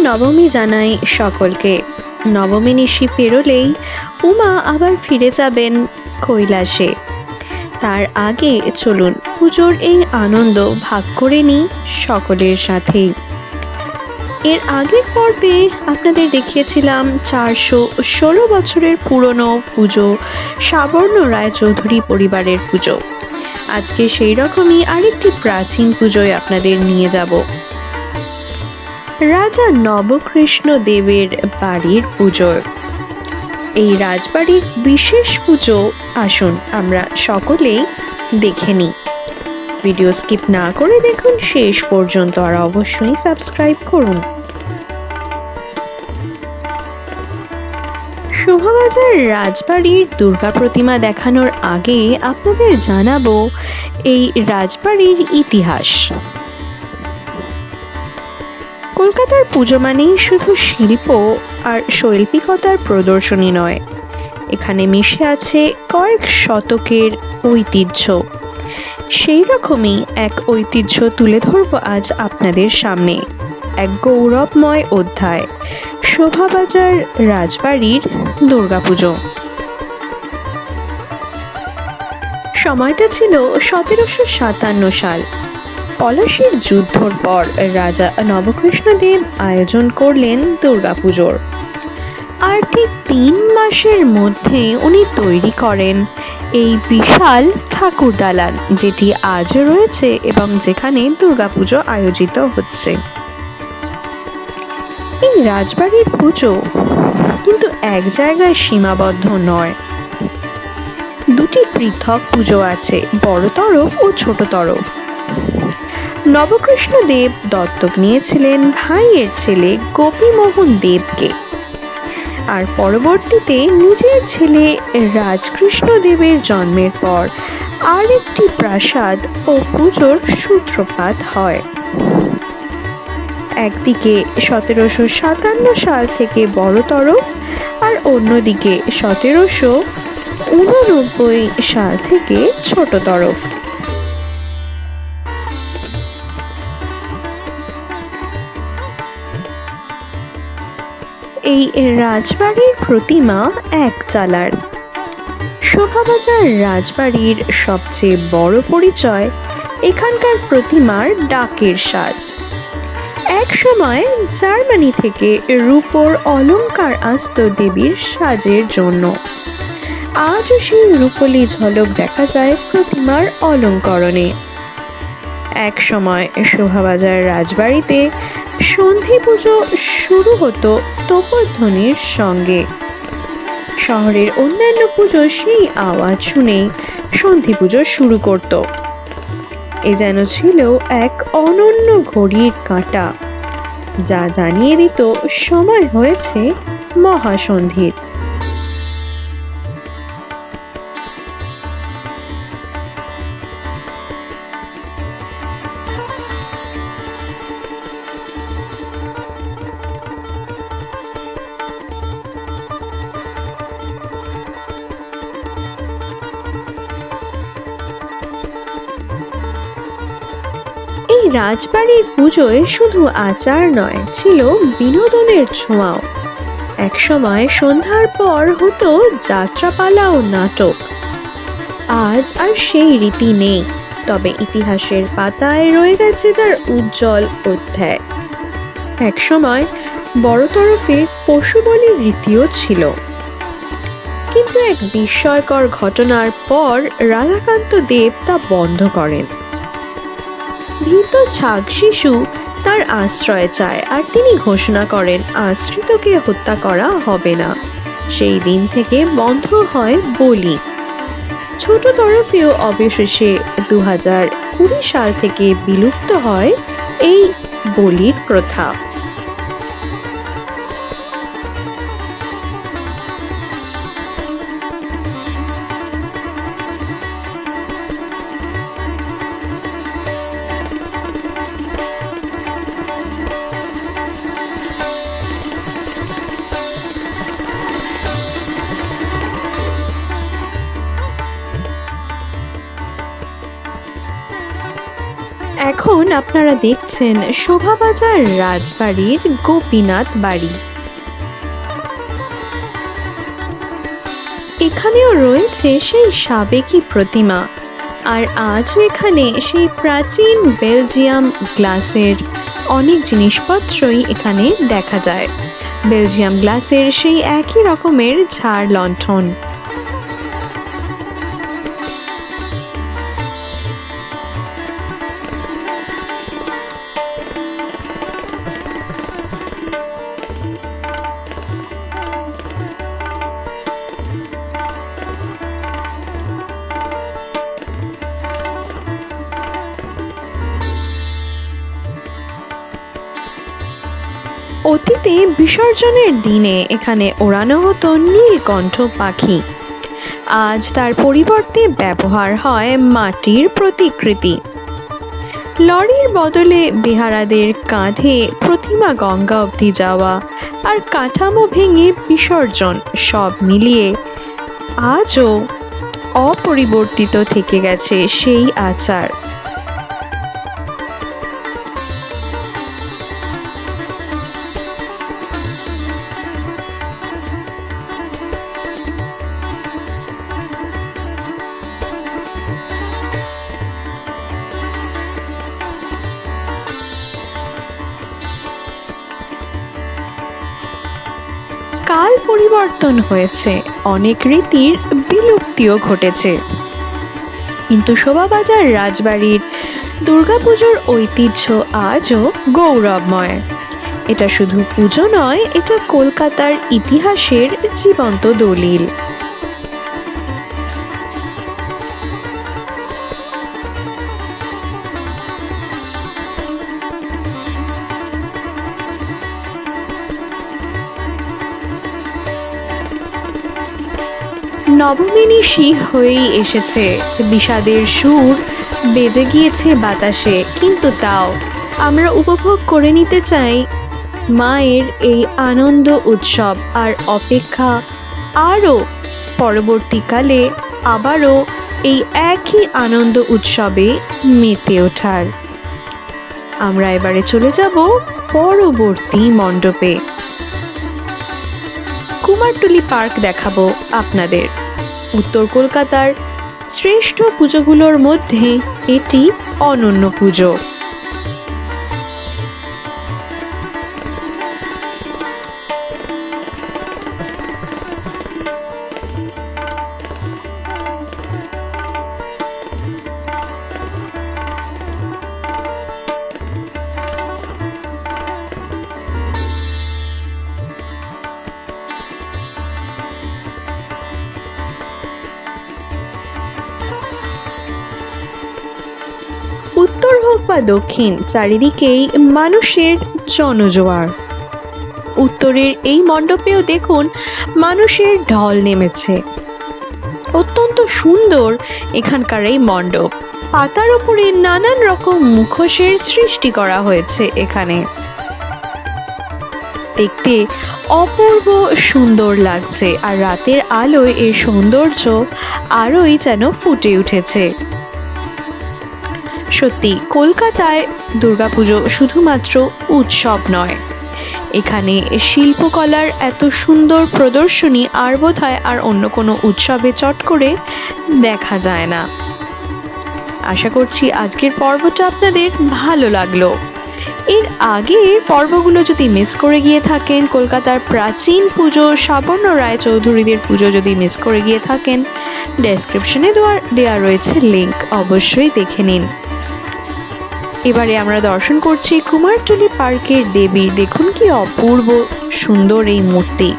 নবমী জানাই সকলকে। নবমী নিশি পেরোলেই উমা আবার ফিরে যাবেন কৈলাসে। তার আগে চলুন পুজোর এই আনন্দ ভাগ করে নিই সকলের সাথেই। এর আগের পর্বে আপনাদের দেখিয়েছিলাম চারশো ষোলো বছরের পুরনো পুজো, সাবর্ণ রায়চৌধুরী পরিবারের পুজো। আজকে সেই রকমই আরেকটি প্রাচীন পুজোয় আপনাদের নিয়ে যাব। রাজা নবকৃষ্ণ দেবের বাড়ির পুজো এই রাজবাড়ির বিশেষ পুজো আসুন আমরা সকলেই দেখে নিই। ভিডিও স্কিপ না করে দেখুন, শেষ পর্যন্ত আর অবশ্যই সাবস্ক্রাইব করুন। শোভাবাজার রাজবাড়ির দুর্গা প্রতিমা দেখানোর আগে আপনাদের জানাব এই রাজবাড়ির ইতিহাস। কলকাতার পুজো মানেই শুধু শিল্প আর শৈল্পিকতার প্রদর্শনী নয়। এখানে মিশে আছে কয়েক শতকের ঐতিহ্য। সেই রকমই এক ঐতিহ্য তুলে ধরব আজ আপনাদের সামনে। এক গৌরবময় অধ্যায়, শোভাবাজার রাজবাড়ির দুর্গাপুজো। সময়টা ছিল সতেরোশো সাতান্ন সাল। পলাশির যুদ্ধর পর রাজা নবকৃষ্ণদেব আয়োজন করলেন দুর্গাপুজোর। আর ঠিক তিন মাসের মধ্যে উনি তৈরি করেন এই বিশাল ঠাকুর দালান, যেটি আজও রয়েছে এবং যেখানে দুর্গাপুজো আয়োজিত হচ্ছে। এই রাজবাড়ির পুজো কিন্তু এক জায়গায় সীমাবদ্ধ নয়। দুটি পৃথক পুজো আছে, বড় তরফ ও ছোট তরফ। নবকৃষ্ণ দেব দত্তক নিয়েছিলেন ভাইয়ের ছেলে গোপীমোহন দেবকে। আর পরবর্তীতে নিজের ছেলে রাজকৃষ্ণ দেবের জন্মের পর আরেকটি প্রাসাদ ও পুজোর সূত্রপাত হয়। একদিকে সতেরোশো সাতান্ন সাল থেকে বড় তরফ আর অন্যদিকে সতেরোশো উননব্বই সাল থেকে ছোট তরফ। এই রাজবাড়ির প্রতিমা এক চালার। শোভাবাজার রাজবাড়ির সবচেয়ে বড় পরিচয় এখানকার প্রতিমার ডাকের সাজ। এক সময় জার্মানি থেকে রূপোর অলংকার আসত দেবীর সাজের জন্য। আজও সেই রূপলি ঝলক দেখা যায় প্রতিমার অলঙ্করণে। এক সময় শোভাবাজার রাজবাড়িতে সন্ধি পুজো শুরু হতো তোপধ্বনির সঙ্গে। শহরের অন্যান্য পুজো সেই আওয়াজ শুনেই সন্ধি পুজো শুরু করত। এ যেন ছিল এক অনন্য ঘড়ির কাঁটা। যা জানিয়ে দিত সময় হয়েছে মহাসন্ধির। রাজবাড়ির পুজোয় শুধু আচার নয়, ছিল বিনোদনের ছোঁয়াও। একসময় সন্ধ্যার পর হতো যাত্রাপালা ও নাটক। আজ আর সেই রীতি নেই, তবে ইতিহাসের পাতায় রয়ে গেছে তার উজ্জ্বল অধ্যায়। একসময় বড় তরফে পশু বলির রীতিও ছিল। কিন্তু এক বিস্ময়কর ঘটনার পর রাধাকান্ত দেব তা বন্ধ করেন। ভীত ছাগ শিশু তার আশ্রয় চায় আর তিনি ঘোষণা করেন, আশ্রিতকে হত্যা করা হবে না। সেই দিন থেকে বন্ধ হয় বলি। ছোট তরফেও অবশেষে দু হাজার কুড়ি সাল থেকে বিলুপ্ত হয় এই বলির প্রথা। এখন আপনারা দেখছেন শোভাবাজার রাজবাড়ির গোপীনাথ বাড়ি। এখানেও রয়েছে সেই সাবেকি প্রতিমা, আর আজও এখানে সেই প্রাচীন বেলজিয়াম গ্লাসের অনেক জিনিসপত্রই এখানে দেখা যায়। বেলজিয়াম গ্লাসের সেই একই রকমের ঝাড় লণ্ঠন। অতীতে বিসর্জনের দিনে এখানে ওড়ানো হতো নীলকণ্ঠ পাখি। আজ তার পরিবর্তে ব্যবহার হয় মাটির প্রতিকৃতি। লরির বদলে বেহারাদের কাঁধে প্রতিমা গঙ্গা অবধি যাওয়া আর কাঠামো ভেঙে বিসর্জন সব মিলিয়ে আজও অপরিবর্তিত থেকে গেছে সেই আচার। কাল পরিবর্তন হয়েছে। অনেক রীতির বিলুপ্তিও ঘটেছে। কিন্তু শোভাবাজার রাজবাড়ির দুর্গাপুজোর ঐতিহ্য আজও গৌরবময়। এটা শুধু পুজো নয়, এটা কলকাতার ইতিহাসের জীবন্ত দলিল। নবমিনিষি হয়েই এসেছে। বিষাদের সুর বেজে গিয়েছে বাতাসে, কিন্তু তাও আমরা উপভোগ করে নিতে চাই মায়ের এই আনন্দ উৎসব আর অপেক্ষা আরও পরবর্তীকালে আবারও এই একই আনন্দ উৎসবে মেতে ওঠার। আমরা এবারে চলে যাব পরবর্তী মণ্ডপে। কুমারটুলি পার্ক দেখাবো আপনাদের। উত্তর কলকাতার শ্রেষ্ঠ পুজোগুলোর মধ্যে এটি অনন্য পুজো। হোক বা দক্ষিণ, চারিদিকেই মানুষের জনজোয়ার। উত্তরের এই মণ্ডপেও দেখুন মানুষের ঢল নেমেছে। অত্যন্ত সুন্দর এখানকার এই মণ্ডপ। পাতার উপরে নানান রকম মুখোশের সৃষ্টি করা হয়েছে এখানে। দেখতে অপূর্ব সুন্দর লাগছে আর রাতের আলোয় এর সৌন্দর্য আরোই যেন ফুটে উঠেছে। সত্যি, কলকাতায় দুর্গাপুজো শুধুমাত্র উৎসব নয়। এখানে শিল্পকলার এত সুন্দর প্রদর্শনী আর বোধহয় আর অন্য কোনো উৎসবে চট করে দেখা যায় না। আশা করছি আজকের পর্বটা আপনাদের ভালো লাগল। এর আগের পর্বগুলো যদি মিস করে গিয়ে থাকেন, কলকাতার প্রাচীন পুজো, সাবর্ণ রায়চৌধুরীদের পুজো যদি মিস করে গিয়ে থাকেন ডেসক্রিপশনে দেওয়া দেওয়া রয়েছে লিংক অবশ্যই দেখে নিন। এবারে আমরা দর্শন করছি কুমারটুলি পার্কের দেবীর। দেখুন কি অপূর্ব সুন্দর এই মূর্তি।